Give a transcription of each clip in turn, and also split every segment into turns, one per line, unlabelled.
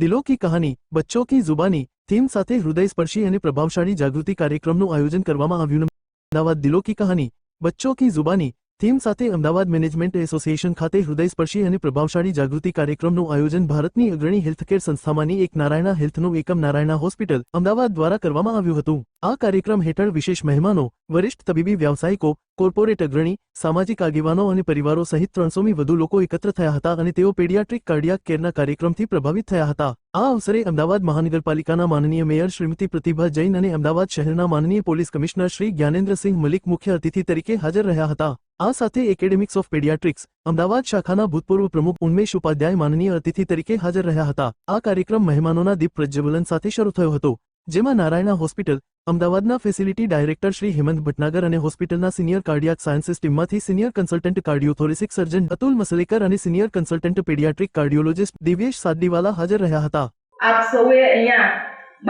દિલો કી કહાની બચ્ચો કી જુબાની થીમ સાથે હૃદયસ્પર્શી અને પ્રભાવશાળી જાગૃતિ કાર્યક્રમનું આયોજન કરવામાં આવ્યું. અમદાવાદ દિલો કી કહાની બચ્ચો કી જુબાની થીમ સાથે અમદાવાદ મેનેજમેન્ટ એસોસિએશન ખાતે હૃદયસ્પર્શી અને પ્રભાવશાળી જાગૃતિ કાર્યક્રમનું આયોજન ભારતની અગ્રણી હેલ્થકેર સંસ્થામાંની એક નારાયણા હેલ્થનું એકમ નારાયણા હોસ્પિટલ અમદાવાદ દ્વારા કરવામાં આવ્યું હતું. આ કાર્યક્રમ હેઠળ વિશેષ મહેમાનો, વરિષ્ઠ તબીબી વ્યાવસાયિકો, કોર્પોરેટ અગ્રણી, સામાજિક આગેવાનો અને પરિવારો સહિત ત્રણસોમી વધુ લોકો એકત્ર થયા હતા અને તેઓ પેડિયાટ્રિક કાર્ડિયાક કેરના કાર્યક્રમથી પ્રભાવિત થયા હતા. આ અવસરે અમદાવાદ મહાનગરપાલિકાના માનનીય મેયર શ્રીમતી પ્રતિભા જૈન અને અમદાવાદ શહેરના માનનીય પોલીસ કમિશનર શ્રી જ્ઞાનેન્દ્રસિંહ મલિક મુખ્ય અતિથિ તરીકે હાજર રહ્યા હતા. આ સાથે એકેડેમિક્સ ઓફ પેડિયાટ્રિક્સ, અમદાવાદ શાખાના ભૂતપૂર્વ પ્રમુખ ઉન્મેશ ઉપાધ્યાય માનનીય અતિથિ તરીકે હાજર રહ્યા હતા. આ કાર્યક્રમ મહેમાનોના દીપ પ્રજ્વલન સાથે શરૂ થયો હતો, જેમાં નારાયણા હોસ્પિટલ, અમદાવાદના ફેસિલિટી ડાયરેક્ટર શ્રી હેમંત ભટનાગર અને હોસ્પિટલના senior cardiac sciences ટીમમાંથી senior consultant cardiothoracic surgeon Atul Maslekar અને senior consultant paediatric cardiologist Divyesh Sadadiwala હાજર રહ્યા હતા.
આપ સૌએ અહીંયા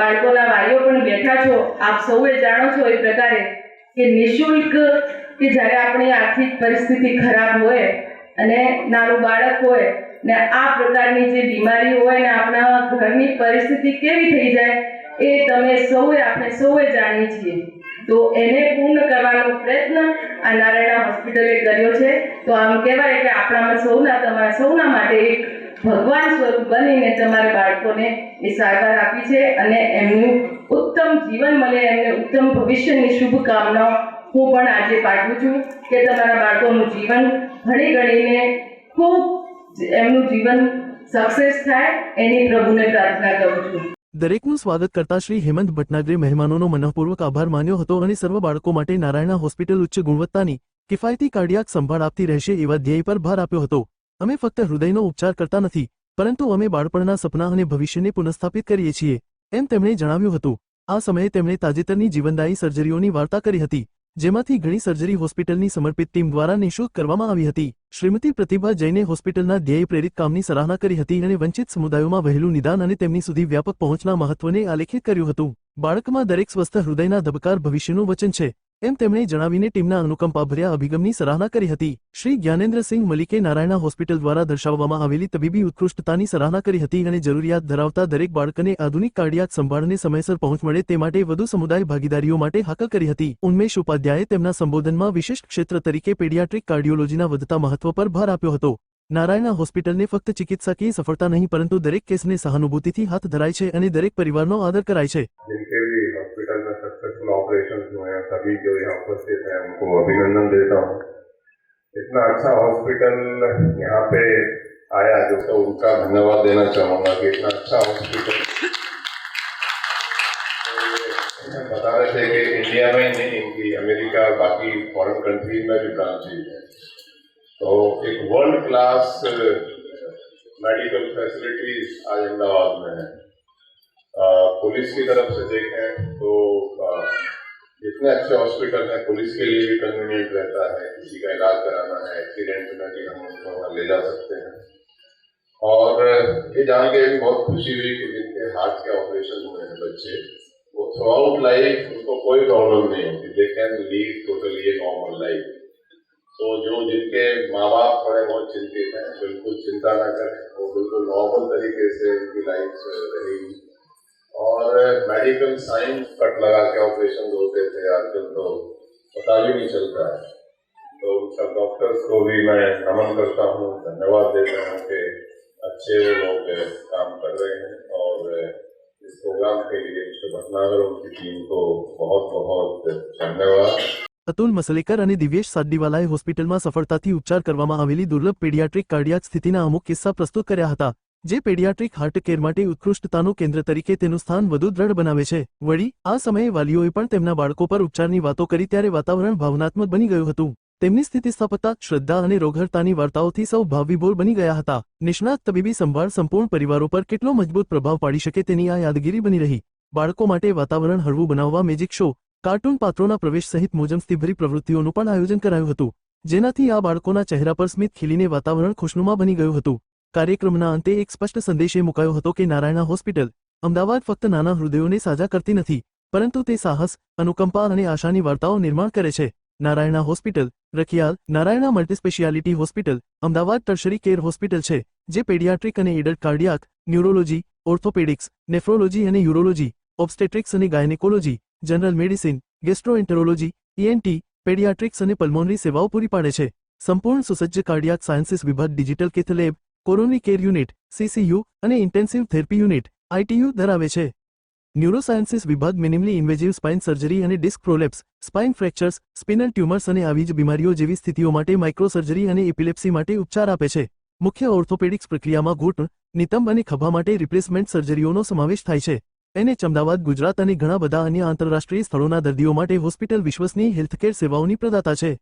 બાળકોના વાલીઓ પણ બેઠા છો. આપ સૌએ જાણો છો એ પ્રકારે કે નિઃશુલ્ક કે જ્યારે આપણી આર્થિક પરિસ્થિતિ ખરાબ હોય અને નાનું બાળક હોય ને આ પ્રકારની જે બીમારી હોય ને આપણા ઘરની પરિસ્થિતિ કેવી થઈ જાય એ તમે સૌએ, આપણે સૌએ જાણીએ છીએ. તો એને પૂર્ણ કરવાનો પ્રયત્ન આ નારાયણા હોસ્પિટલે કર્યો છે. તો આમ કહેવાય કે આપણામાં સૌના, તમારા સૌના માટે એક ભગવાન સ્વરૂપ બનીને તમારા બાળકોને એ સારવાર આપી છે અને એમનું ઉત્તમ જીવન મળે, એમને ઉત્તમ ભવિષ્યની શુભકામનાઓ હું પણ આજે પાઠવું છું કે તમારા બાળકોનું જીવન ઘણી ગણીને ખૂબ એમનું જીવન સક્સેસ થાય એની પ્રભુને પ્રાર્થના કરું છું.
દરેકનું સ્વાગત કરતા શ્રી હેમંત ભટનાગરે મહેમાનોનો મનઃપૂર્વક આભાર માન્યો હતો અને સર્વ બાળકો માટે નારાયણા હોસ્પિટલ ઉચ્ચ ગુણવત્તાની, કિફાયતી કાર્ડિયાક સંભાળ આપતી રહેશે એવા ધ્યેય પર ભાર આપ્યો હતો. અમે ફક્ત હૃદયનો ઉપચાર કરતા નથી, પરંતુ અમે બાળપણના સપના અને ભવિષ્યને પુનઃસ્થાપિત કરીએ છીએ, એમ તેમણે જણાવ્યું હતું. આ સમયે તેમણે તાજેતરની જીવનદાયી સર્જરીઓની વાર્તા કરી હતી, જેમાંથી ઘણી સર્જરી હોસ્પિટલની સમર્પિત ટીમ દ્વારા નિઃશુલ્ક કરવામાં આવી હતી. શ્રીમતી પ્રતિભા જૈને હોસ્પિટલના ધ્યેય પ્રેરિત કામની સરાહના કરી હતી અને વંચિત સમુદાયોમાં વહેલું નિદાન અને તેમની સુધી વ્યાપક પહોંચના મહત્વને આલેખિત કર્યું હતું. બાળકમાં દરેક સ્વસ્થ હૃદયના ધબકાર ભવિષ્યનું વચન છે એમ તેમણે જણાવીને ટીમના અનુકંપાભર્યા અભિગમની સરાહના કરી હતી. શ્રી જ્ઞાનેન્દ્રસિંહ મલિકે નારાયણા હોસ્પિટલ દ્વારા દર્શાવવામાં આવેલી તબીબી ઉત્કૃષ્ટતાની સરાહના કરી હતી અને જરૂરિયાત ધરાવતા દરેક બાળકને આધુનિક કાર્ડિયાક સંભાળને સમયસર પહોંચ મળે તે માટે વધુ સમુદાય ભાગીદારીઓ માટે હાકલ કરી હતી. ઉન્મેશ ઉપાધ્યાયે તેમના સંબોધનમાં વિશિષ્ટ ક્ષેત્ર તરીકે પેડિયાટ્રિક કાર્ડિયોલોજીના વધતા મહત્વ પર ભાર આપ્યો હતો. નારાયણા હોસ્પિટલને ફક્ત ચિકિત્સકીય સફળતા નહીં, પરંતુ દરેક કેસને સહાનુભૂતિથી હાથ ધરાય છે અને દરેક પરિવારનો આદર કરાય છે.
ऑपरेशन हुए हैं, सभी जो यहाँ उपस्थित हैं, उनको अभिनंदन देता हूँ। इतना अच्छा हॉस्पिटल यहाँ पे आया जो तो उनका धन्यवाद देना चाहूँगा कि इतना अच्छा हॉस्पिटल बता रहे थे कि इंडिया में नहीं इनकी अमेरिका बाकी फॉरेन कंट्री में भी ब्रांचेज है। तो एक वर्ल्ड क्लास मेडिकल फैसिलिटीज़ आज अहमदाबाद में है। पुलिस की तरफ़ से देखें तो इतने अच्छे हॉस्पिटल हैं पुलिस के लिए भी कन्वीनियंट रहता है, किसी का इलाज कराना है एक्सीडेंट में भी हम उसको वहाँ ले जा सकते हैं। और ये जान के भी बहुत खुशी हुई कि जिनके हार्ट के ऑपरेशन हुए हैं बच्चे, वो थ्रू आउट लाइफ उनको कोई प्रॉब्लम नहीं होती। They can lead totally normal life तो जो जिनके माँ बाप थोड़े बहुत चिंतित हैं, बिल्कुल चिंता ना करें, वो बिल्कुल नॉर्मल तरीके से उनकी लाइफ रहेगी। और मेडिकल साइंस कट लगा के ऑपरेशन होते थे आजकल तो पता भी नहीं चलता है तो उन सब डॉक्टर्स को भी मैं नमन करता हूँ धन्यवाद देता हूँ कि अच्छे वो लोग काम कर रहे हैं और इस प्रोग्राम के लिए मिस्टर भटनागर और उनकी टीम को बहुत बहुत धन्यवाद
અતુલ મસલેકર અને દિવ્યેશ સાડ્ડીવાલાએ હોસ્પિટલમાં સફળતાથી ઉપચાર કરવામાં આવેલી દુર્લભ પેડિયાટ્રિક કાર્ડિયાક સ્થિતિના અમુક કિસ્સા પ્રસ્તુત કર્યા હતા જે પેડિયાટ્રિક હાર્ટ કેર માટે ઉત્કૃષ્ટતાનું કેન્દ્ર તરીકે તેનું સ્થાન વધુ દ્રઢ બનાવે છે. વળી, આ સમયે વાલીઓએ પણ તેમના બાળકો પર ઉપચારની વાતો કરી ત્યારે વાતાવરણ ભાવનાત્મક બની ગયું હતું. તેમની સ્થિતિસ્થાપકતા, શ્રદ્ધા અને રોગહરતાની વાર્તાઓથી સૌ ભાવવિભોર બની ગયા હતા. નિષ્ણાત તબીબી સંભાળ સંપૂર્ણ પરિવારો પર કેટલો મજબૂત પ્રભાવ પાડી શકે તેની આ યાદગીરી બની રહી. બાળકો માટે વાતાવરણ હળવું બનાવવા મેજિક શો, કાર્ટૂન પાત્રોના પ્રવેશ સહિત મોજમસ્તીભરી પ્રવૃત્તિઓનું પણ આયોજન કરાયું હતું. જેનાથી આ બાળકોના ચહેરા પર સ્મિત ખીલીને વાતાવરણ ખુશનુમા બની ગયું હતું. કાર્યક્રમના અંતે એક સ્પષ્ટ સંદેશે મુકાયો હતો કે નારાયણા હોસ્પિટલ અમદાવાદ ફક્ત નાના હૃદયોને સાજા કરતી નથી, પરંતુ તે સાહસ, અનુકંપા અને આશાની વાર્તાઓ નિર્માણ કરે છે. Narayana hospital, Rakhial, Narayana multispeciality hospital, Ahmedabad tertiary care hospital છે, જે પેડિયાટ્રિક અને adult cardiac, neurology, orthopaedics, nephrology અને યુરોલોજી, ઓબ્સ્ટેટ્રિક્સ અને gynaecology, general medicine, gastroenterology ENT paediatrics અને પલ્મોનરી સેવાઓ પૂરી પાડે છે. સંપૂર્ણ સુસજ્જ કાર્ડિયાક સાયન્સીસ વિભાગ digital cath lab coronary care unit, CCU અને ઇન્ટેન્સિવ થેરપી યુનિટ આઈટીયુ ધરાવે છે. ન્યુરોસાયન્સીસ વિભાગ મિનિમલી ઇન્વેઝિવ સ્પાઇન સર્જરી અને disc prolapse, spine fractures, spinal tumours અને આવી જ બીમારીઓ જેવી સ્થિતિઓ માટે માઇક્રોસર્જરી અને એપિલેપ્સી માટે ઉપચાર આપે છે. મુખ્ય ઓર્થોપેડિક્સ પ્રક્રિયામાં ઘૂંટણ, નિતંબ અને ખભા માટે રિપ્લેસમેન્ટ સર્જરીઓનો સમાવેશ થાય છે. એને ચમદાવાદ ગુજરાત અને ઘણા બધા અન્ય આંતરરાષ્ટ્રીય સ્થળોના દર્દીઓ માટે હોસ્પિટલ વિશ્વસનીય હેલ્થકેર સેવાઓની પ્રદાતા છે.